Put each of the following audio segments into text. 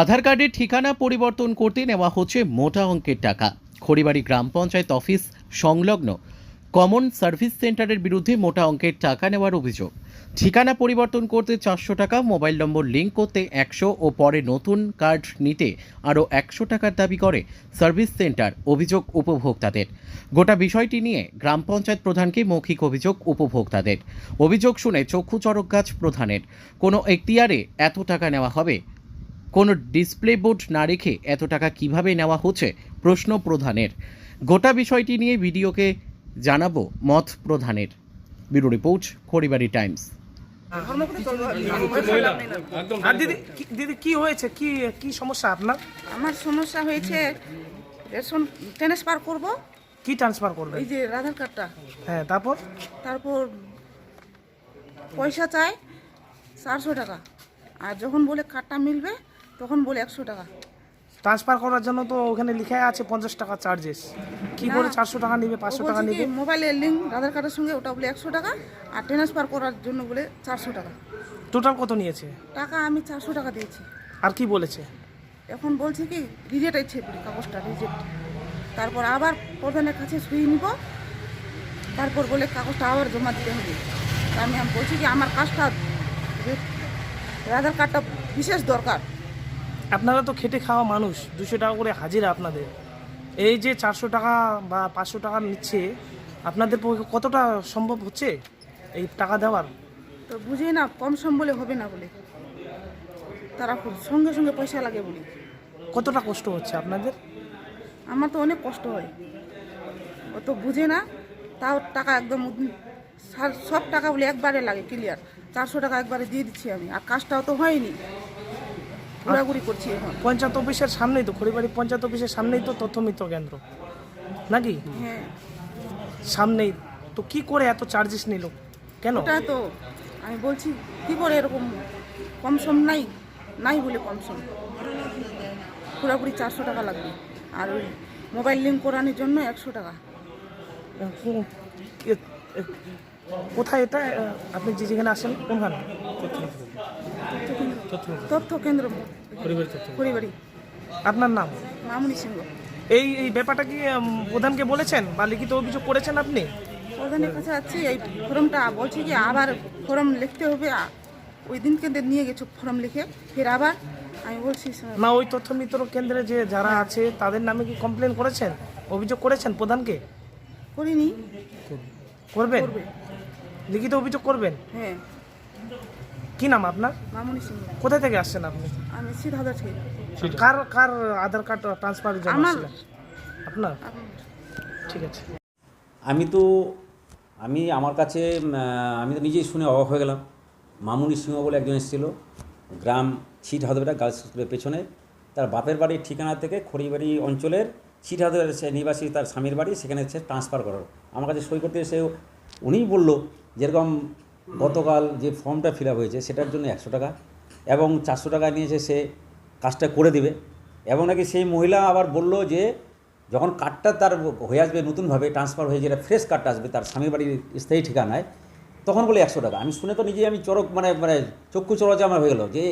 আধার কার্ডের ঠিকানা পরিবর্তন করতে নেওয়া হচ্ছে মোটা অঙ্কের টাকা। খড়িবাড়ি গ্রাম পঞ্চায়েত অফিস সংলগ্ন কমন সার্ভিস সেন্টারের বিরুদ্ধে মোটা অঙ্কের টাকা নেওয়ার অভিযোগ। ঠিকানা পরিবর্তন করতে চারশো টাকা, মোবাইল নম্বর লিঙ্ক করতে একশো ও পরে নতুন কার্ড নিতে আরও একশো টাকার দাবি করে সার্ভিস সেন্টার, অভিযোগ উপভোক্তাদের। গোটা বিষয়টি নিয়ে গ্রাম পঞ্চায়েত প্রধানকে মৌখিক অভিযোগ উপভোক্তাদের। অভিযোগ শুনে চক্ষু চরক গাছ প্রধানের। কোনো এখতিয়ারে এত টাকা নেওয়া হবে? কোনো ডিসপ্লে বোর্ড না রেখে এত টাকা কীভাবে নেওয়া হচ্ছে? প্রশ্ন প্রধানের। গোটা বিষয়টি নিয়ে ভিডিওকে জানাব মত প্রধানের। Bureau report Kharibari Times. আর দিদি কি- দিদি কি হয়েছে? কি কি সমস্যা আপনার? আমার সমস্যা হয়েছে রেশন ট্রান্সফার করব। কি ট্রান্সফার করবেন? এই যে আধার কার্ডটা। হ্যাঁ তারপর? তারপর পয়সা চাই চারশো টাকা। আর যখন বলে কার্ডটা মিলবে তখন বলে একশো টাকা। ট্রান্সফার করার জন্য তো ওখানে লিখে আছে পঞ্চাশ টাকা চার্জেস কি করে চারশো টাকা নিবে পাঁচশো টাকা নিবে? মোবাইলের লিঙ্ক আধার কার্ডের সঙ্গে ওটা বলে একশো টাকা আর ট্রান্সফার করার জন্য বলে চারশো টাকা। টোটাল কত নিয়েছে? টাকা আমি চারশো টাকা দিয়েছি। আর কি বলেছে? এখন বলছে কি রিজেক্ট আছে কাগজটা রিজেক্ট তারপর আবার প্রধানের কাছে শুয়ে নিব। তারপর বলে কাগজটা আবার জমা দিতে হবে। আমি বলছি কি আমার কাজটা আধার কার্ডটা বিশেষ দরকার। আপনারা তো খেটে খাওয়া মানুষ দুশো টাকা করে হাজিরা আপনাদের। এই যে চারশো টাকা বা পাঁচশো টাকা নিচ্ছে আপনাদের পক্ষে কতটা সম্ভব হচ্ছে এই টাকা দেওয়ার? তো বুঝি না কম সম বলে হবে না বলে। তারা খুব সঙ্গে সঙ্গে পয়সা লাগে বলে। কতটা কষ্ট হচ্ছে আপনাদের? আমার তো অনেক কষ্ট হয়। ও তো বুঝে না তাও টাকা একদম সব টাকা বলে একবারে লাগে ক্লিয়ার চারশো টাকা একবারে দিয়ে দিচ্ছি আমি। আর কাজটাও তো হয়নি। ঘোরাঘুরি করছি পঞ্চায়েত অফিসের সামনেই তো খড়িবাড়ি পঞ্চায়েত অফিসের সামনেই তো তথ্য মিত্র কেন্দ্র। নাকি? হ্যাঁ। সামনেই। তো কি করে এত চার্জেস নিল? কেন? ওটা তো আমি বলছি কি করে এরকম কম সম নাই? নাই বলে কম সম। পুরোপুরি চারশো টাকা লাগবে। আর ওই মোবাইল লিঙ্ক করানোর জন্য একশো টাকা। কোথায় এটা? আপনি যে যেখানে আসেন কোনখানে? তথ্য কেন্দ্র। আপনার নাম? মামুনি সিংহ। এই এই ব্যাপারটা কি প্রধানকে বলেছেন বা লিখিত অভিযোগ করেছেন আপনি? প্রধানের কাছে আছে এই ফর্মটা বলছে কি আবার ফর্ম লিখতে হবে ওই দিনকে নিয়ে গেছো ফর্ম লিখে ফের আবার আমি বলছি না ওই তথ্য মিত্র কেন্দ্রে যে যারা আছে তাদের নামে কি কমপ্লেন করেছেন? অভিযোগ করেছেন প্রধানকে? করিনি। করবেন? লিখিত অভিযোগ করবেন? হ্যাঁ। কি নাম আপনার? মামুনি সিংহ কোথা থেকে আসছেন আপনি? আমি থেকে। কার কার আধার কার্ড ট্রান্সফার আমার? আপনার? ঠিক আছে। আমি তো আমি আমার কাছে উম, আহ, আমি তো নিজেই শুনে অবাক হয়ে গেলাম। মামুনি সিংহ বলে একজন এসেছিল। গ্রাম ছিট হাদবেটা গার্লস স্কুলের পেছনে। তার বাপের বাড়ির ঠিকানা থেকে খড়িবাড়ি অঞ্চলের ছিট হাদবের সে নিবাসী তার স্বামীর বাড়ি সেখানে সে ট্রান্সফার করার আমার কাছে সই করতে এসে উনিই বলল যেরকম গতকাল যে ফর্মটা ফিল হয়েছে সেটার জন্য একশো টাকা এবং চারশো টাকা নিয়েছে সে কাজটা করে দিবে এবং নাকি সেই মহিলা আবার বলল যে যখন কার্ডটা তার হয়ে আসবে নতুনভাবে ট্রান্সফার হয়ে যেটা ফ্রেশ কার্ডটা আসবে তার স্বামীর বাড়ির স্থায়ী ঠিকানায়, তখন বলে একশো টাকা। আমি শুনে তো নিজেই আমি চরক মানে মানে চক্ষু চরচা আমার হয়ে গেলো যে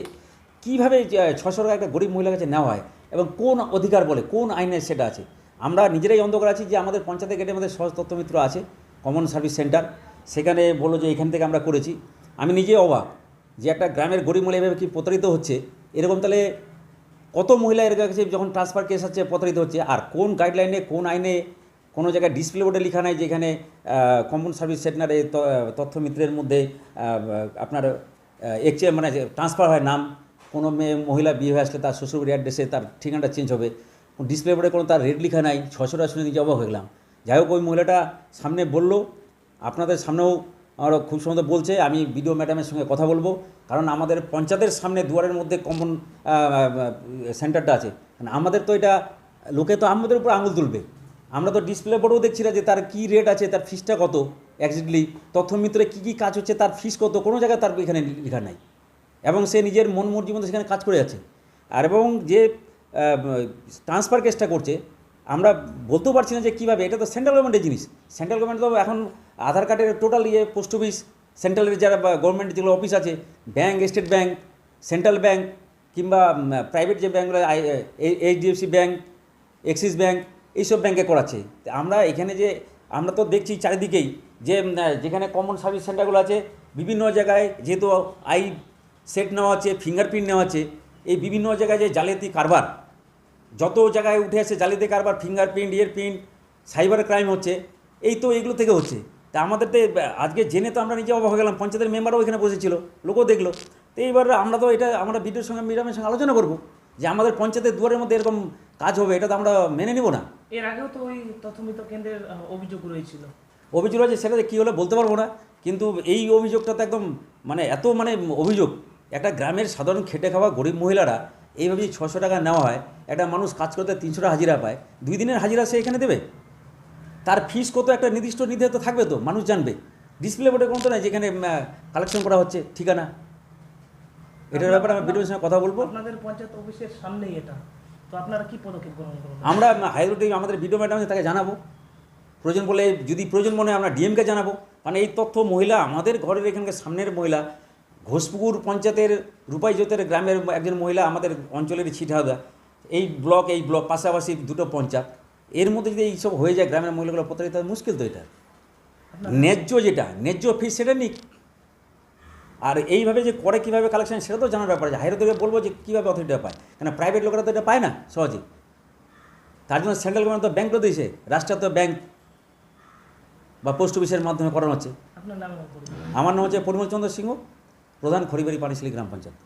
কীভাবে ছশো টাকা একটা গরিব মহিলার কাছে নেওয়া হয় এবং কোন অধিকার বলে, কোন আইনে সেটা আছে? আমরা নিজেরাই অন্ধকার আছি যে আমাদের পঞ্চায়েতে গেটে আমাদের সহজ তথ্যমিত্র আছে কমন সার্ভিস সেন্টার সেখানে বলল যে এখান থেকে আমরা করেছি। আমি নিজে অবাক যে একটা গ্রামের গরিব মহিলা এভাবে কি প্রতারিত হচ্ছে? এরকম তাহলে কত মহিলা এর কাছে যখন ট্রান্সফার কেস হচ্ছে, প্রতারিত হচ্ছে? আর কোন গাইডলাইনে কোন আইনে? কোনো জায়গায় ডিসপ্লে বোর্ডে লেখা নাই যেখানে কমন সার্ভিস সেন্টারে তথ্য মিত্রের মধ্যে আপনার এক্সচে মানে ট্রান্সফার হয় নাম। কোনো মেয়ে, মহিলা বিয়ে হয়ে আসলে তার শ্বশুরবাড়ির অ্যাড্রেসে তার ঠিকানাটা চেঞ্জ হবে। ডিসপ্লে বোর্ডে কোনো তার রেট লেখা নাই। ছশোটা শুনে নিজে অবাক হয়ে গেলাম। যাই হোক, ওই মহিলাটা সামনে বলল আপনাদের সামনেও আমার খুব সুন্দর বলছে, আমি বিডিও ম্যাডামের সঙ্গে কথা বলব। কারণ আমাদের পঞ্চায়েতের সামনে দুয়ারের মধ্যে কমন সেন্টারটা আছে। মানে আমাদের তো এটা, লোকে তো আমাদের উপর আঙুল তুলবে। আমরা তো ডিসপ্লে বোর্ডেও দেখছি না যে তার কী রেট আছে, তার ফিসটা কত একজ্যাক্টলি তথ্য মিত্রে কী কী কাজ হচ্ছে, তার ফিস কত, কোনো জায়গায় তার এখানে লেখা নাই। এবং সে নিজের মন মর্জি মতো সেখানে কাজ করে যাচ্ছে। আর এবং যে ট্রান্সফার কেসটা করছে আমরা বলতেও পারছি না যে কীভাবে, এটা তো সেন্ট্রাল গভর্নমেন্টের জিনিস। সেন্ট্রাল গভর্নমেন্ট তো এখন আধার কার্ডের টোটাল ইয়ে পোস্ট অফিস সেন্ট্রালের যারা গভর্নমেন্ট যেগুলো অফিস আছে bank state bank central bank কিংবা প্রাইভেট যে ব্যাঙ্কগুলো এইচডিএফসি ব্যাঙ্ক এক্সিস ব্যাঙ্ক এইসব ব্যাঙ্কে করাচ্ছে। আমরা এখানে যে, আমরা তো দেখছি চারিদিকেই যে যেখানে কমন সার্ভিস সেন্টারগুলো আছে, বিভিন্ন জায়গায় যেহেতু আই সেট নেওয়া আছে ফিঙ্গারপ্রিন্ট নেওয়া আছে, এই বিভিন্ন জায়গায় যে জালিয়াতি কারবার যত জায়গায় উঠে আসে জালিয়াতি কারবার fingerprint ear print cyber crime হচ্ছে এই তো এগুলো থেকে হচ্ছে। তা আমাদের তো আজকে জেনে তো আমরা নিজে অবাক হয়ে গেলাম পঞ্চায়েতের মেম্বারও এখানে বসেছিল লোকও দেখল। তো এইবার আমরা তো এটা আমরা বিডিওর সঙ্গে মিডিয়ামের সঙ্গে আলোচনা করব যে আমাদের পঞ্চায়েতের দুয়ারের মধ্যে এরকম কাজ হবে এটা তো আমরা মেনে নিব না। এর আগেও তো ওই তথ্যমিত কেন্দ্রের অভিযোগ রয়েছিল। অভিযোগ আছে সেটা কী হলো বলতে পারব না কিন্তু এই অভিযোগটা তো একদম মানে এত মানে অভিযোগ একটা গ্রামের সাধারণ খেটে খাওয়া গরিব মহিলারা এইভাবে যদি ছশো টাকা নেওয়া হয় একটা মানুষ কাজ করতে তিনশো টাকা হাজিরা পায় দুই দিনের হাজিরা সে এখানে দেবে? তার ফিস কত একটা নির্দিষ্ট নির্ধারিত থাকবে তো মানুষ জানবে। ডিসপ্লে বোর্ডে কোনো তো নাই যেখানে কালেকশন করা হচ্ছে ঠিকানা। এটার ব্যাপারে আমি বিডিওর সঙ্গে কথা বলব। আপনাদের পঞ্চায়েত অফিসের সামনেই এটা। তো আপনারা কি পদক্ষেপ গ্রহণ করবেন? আমরা হাইরোডে আমাদের ভিডিও ম্যাডাম তাকে জানাব। প্রয়োজন বলে যদি প্রয়োজন মনে হয় আমরা ডিএমকে জানাব। কারণ এই তথ্য মহিলা আমাদের ঘরের এখানকার সামনের মহিলা ঘোষপুকুর পঞ্চায়েতের রূপাইজোতের গ্রামের একজন মহিলা আমাদের অঞ্চলের ছিটহাদা এই ব্লক এই ব্লক পাশাপাশি দুটো পঞ্চায়েত। এর মধ্যে যদি এইসব হয়ে যায় গ্রামের মহিলাগুলো প্রতারিত মুশকিল তো এটা। ন্যায্য যেটা ন্যায্য ফিস সেটা নিক। আর এইভাবে যে করে কীভাবে কালেকশন সেটা তো জানার ব্যাপার আছে। হাইরো বলব যে কীভাবে অথরিটিটা পায়। কেন প্রাইভেট লোকেরা তো এটা পায় না সহজে। তার জন্য সেন্ট্রাল গভর্নমেন্ট তো ব্যাংক তো দিয়েছে রাষ্ট্রায়ত্ত ব্যাংক বা পোস্ট অফিসের মাধ্যমে করানো হচ্ছে। আমার নাম হচ্ছে পরিমল চন্দ্র সিংহ। প্রধান খড়িবাড়ি পানিশালী গ্রাম পঞ্চায়েত।